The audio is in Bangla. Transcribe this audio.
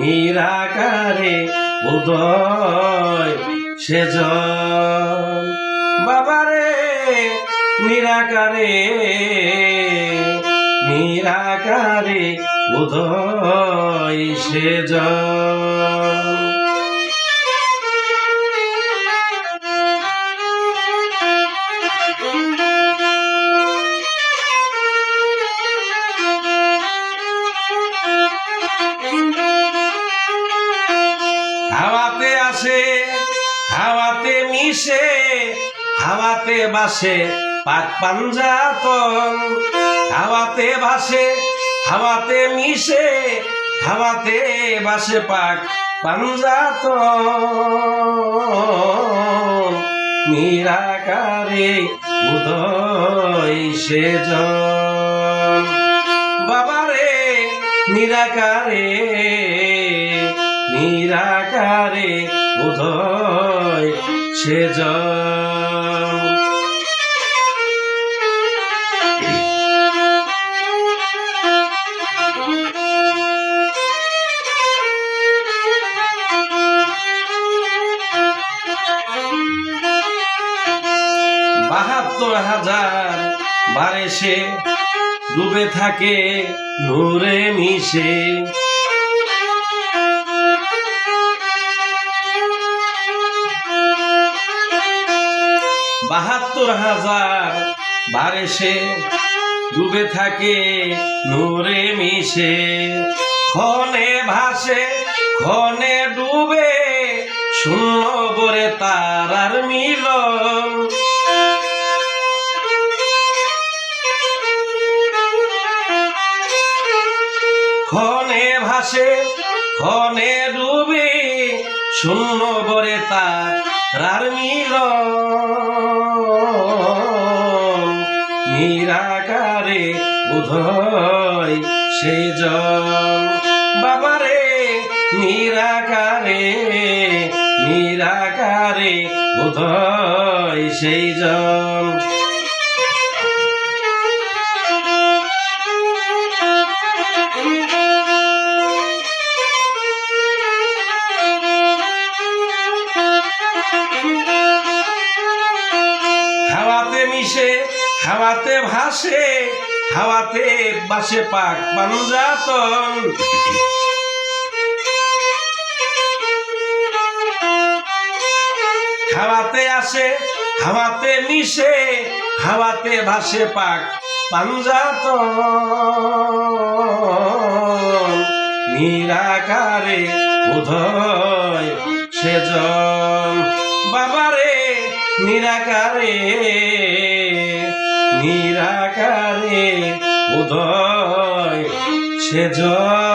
নিরাকারে উদয় সেজন। বাবারে নিরাকারে নিরাকারে উদয় সেজন। হাওয়াতে আসে, হাওয়াতে মিশে, হাওয়াতে বাসে পাক পাঞ্জাতন হাওয়াতে ভাসে হাওয়াতে মিশে, হাওয়াতে বাসে পাক পাঞ্জাতন নিরাকারে উদয় সেজন নিরাকারে নিরাকারে উদয় সেজ বাহাত্তর হাজার বারে সে ডুবে থাকে, নূরে মিশে। বাহাত্তর হাজার বারে সে ডুবে থাকে, নূরে মিশে। ক্ষণে ভাসে, ক্ষণে ডুবে, শূন্য করে তারার মিলন। ক্ষণে ভাসে, ক্ষণে ডুবে, শূন্য করে তারার মিলন। নিরাকারে উদয় সেজ বাবারে, নিরাকারে নিরাকারে উদয় সেই জন মিশে, হাওয়াতে ভাসে, হাওয়াতে বাসে পাক পাঞ্জাতন হাওয়াতে আসে, হাওয়াতে মিশে, হাওয়াতে ভাসে পাক পাঞ্জাতন নিরাকারে উদয় সেজন। বাবারে, নিরাকারে নিরাকারে উদয় সেজন